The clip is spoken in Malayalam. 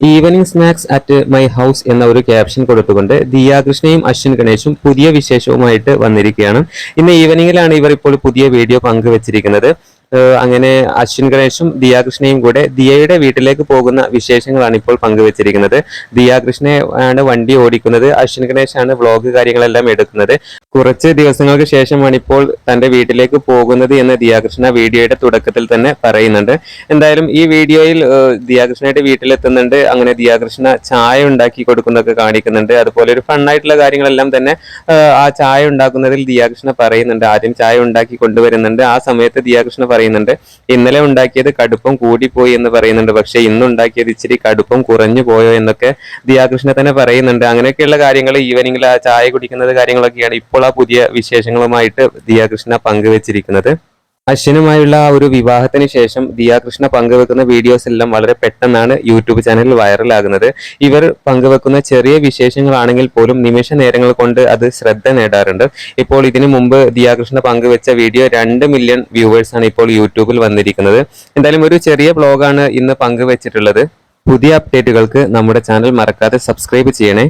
Evening snacks at my house എന്ന ഒരു ക്യാപ്ഷൻ കൊടുത്തുകൊണ്ട് ദിയാകൃഷ്ണയും അശ്വിൻ ഗണേഷും പുതിയ വിശേഷവുമായിട്ട് വന്നിരിക്കുകയാണ്. ഇന്ന് ഈവനിങ്ങിലാണ് ഇവർ ഇപ്പോൾ പുതിയ വീഡിയോ പങ്കുവച്ചിരിക്കുന്നത്. അങ്ങനെ അശ്വിൻ ഗണേഷും ദിയാകൃഷ്ണയും കൂടെ ദിയയുടെ വീട്ടിലേക്ക് പോകുന്ന വിശേഷങ്ങളാണ് ഇപ്പോൾ പങ്കുവച്ചിരിക്കുന്നത്. ദിയാകൃഷ്ണ ആണ് വണ്ടി ഓടിക്കുന്നത്. അശ്വിൻ ഗണേശാണ് വ്ളോഗ് കാര്യങ്ങളെല്ലാം എടുക്കുന്നത്. കുറച്ച് ദിവസങ്ങൾക്ക് ശേഷമാണ് ഇപ്പോൾ തന്റെ വീട്ടിലേക്ക് പോകുന്നത് എന്ന് ദിയാകൃഷ്ണ വീഡിയോയുടെ തുടക്കത്തിൽ തന്നെ പറയുന്നുണ്ട്. എന്തായാലും ഈ വീഡിയോയിൽ ദിയാകൃഷ്ണയുടെ വീട്ടിലെത്തുന്നുണ്ട്. അങ്ങനെ ദിയാകൃഷ്ണ ചായ ഉണ്ടാക്കി കൊടുക്കുന്നതൊക്കെ കാണിക്കുന്നുണ്ട്. അതുപോലെ ഒരു ഫണ്ണായിട്ടുള്ള കാര്യങ്ങളെല്ലാം തന്നെ ആ ചായ ഉണ്ടാക്കുന്നതിൽ ദിയാകൃഷ്ണ പറയുന്നുണ്ട്. ആദ്യം ചായ ഉണ്ടാക്കി കൊണ്ടുവരുന്നുണ്ട്. ആ സമയത്ത് ദിയാകൃഷ്ണ പറയുന്നുണ്ട്. ഇന്നലെ ഉണ്ടാക്കിയത് കടുപ്പം കൂടിപ്പോയി എന്ന് പറയുന്നുണ്ട്. പക്ഷെ ഇന്ന് ഉണ്ടാക്കിയത് ഇച്ചിരി കടുപ്പം കുറഞ്ഞു പോയോ എന്നൊക്കെ ദിയാകൃഷ്ണ തന്നെ പറയുന്നുണ്ട്. അങ്ങനെയൊക്കെയുള്ള കാര്യങ്ങൾ ഈവനിങ്ങിൽ ആ ചായ കുടിക്കുന്നത് കാര്യങ്ങളൊക്കെയാണ് ഇപ്പോൾ ആ പുതിയ വിശേഷങ്ങളുമായിട്ട് ദിയാകൃഷ്ണ പങ്കുവച്ചിരിക്കുന്നത്. അശ്വിനുമായുള്ള ഒരു വിവാഹത്തിന് ശേഷം ദിയാകൃഷ്ണ പങ്കുവെക്കുന്ന വീഡിയോസ് എല്ലാം വളരെ പെട്ടെന്നാണ് യൂട്യൂബ് ചാനലിൽ വൈറലാകുന്നത്. ഇവർ പങ്കുവെക്കുന്ന ചെറിയ വിശേഷങ്ങളാണെങ്കിൽ പോലും നിമിഷ നേരങ്ങൾ കൊണ്ട് അത് ശ്രദ്ധ നേടാറുണ്ട്. ഇപ്പോൾ ഇതിനു മുമ്പ് ദിയാകൃഷ്ണ പങ്കുവെച്ച വീഡിയോ രണ്ട് മില്യൺ വ്യൂവേഴ്സ് ആണ് ഇപ്പോൾ യൂട്യൂബിൽ വന്നിരിക്കുന്നത്. എന്തായാലും ഒരു ചെറിയ ബ്ലോഗാണ് ഇന്ന് പങ്കുവെച്ചിട്ടുള്ളത്. പുതിയ അപ്ഡേറ്റുകൾക്ക് നമ്മുടെ ചാനൽ മറക്കാതെ സബ്സ്ക്രൈബ് ചെയ്യണേ.